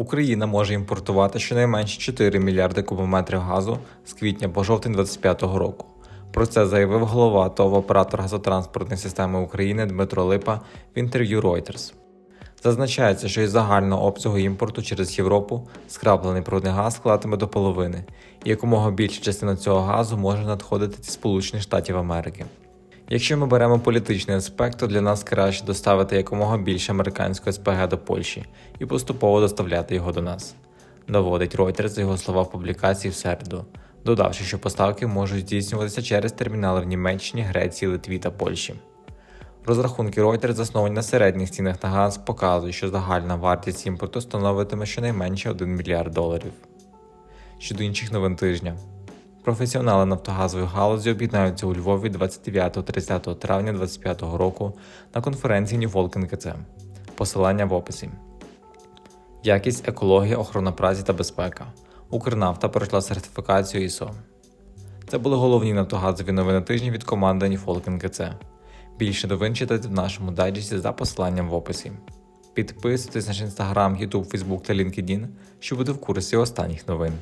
Україна може імпортувати щонайменше 4 мільярди кубометрів газу з квітня по жовтень 2025 року. Про це заявив голова ТОВ оператор газотранспортної системи України Дмитро Липа в інтерв'ю Reuters. Зазначається, що із загального обсягу імпорту через Європу скраплений природний газ складатиме до половини, і якомога більша частина цього газу може надходити зі Сполучених Штатів Америки. Якщо ми беремо політичний аспект, то для нас краще доставити якомога більше американського СПГ до Польщі і поступово доставляти його до нас. Доводить Reuters за його слова в публікації в середу, додавши, що поставки можуть здійснюватися через термінали в Німеччині, Греції, Литві та Польщі. Розрахунки Reuters, засновані на середніх цінах на газ, показують, що загальна вартість імпорту становитиме щонайменше 1 мільярд доларів. Щодо інших новин тижня. Професіонали нафтогазової галузі об'єднаються у Львові 29-30 травня 2025 року на конференції Vulcan КЦ. Посилання в описі. Якість, екологія, охорона праці та безпека. Укрнафта пройшла сертифікацію ISO. Це були головні нафтогазові новини тижня від команди Vulcan КЦ. Більше новин читайте в нашому дайджесті за посиланням в описі. Підписуйтесь на наш інстаграм, Ютуб, Фейсбук та LinkedIn, щоб бути в курсі останніх новин.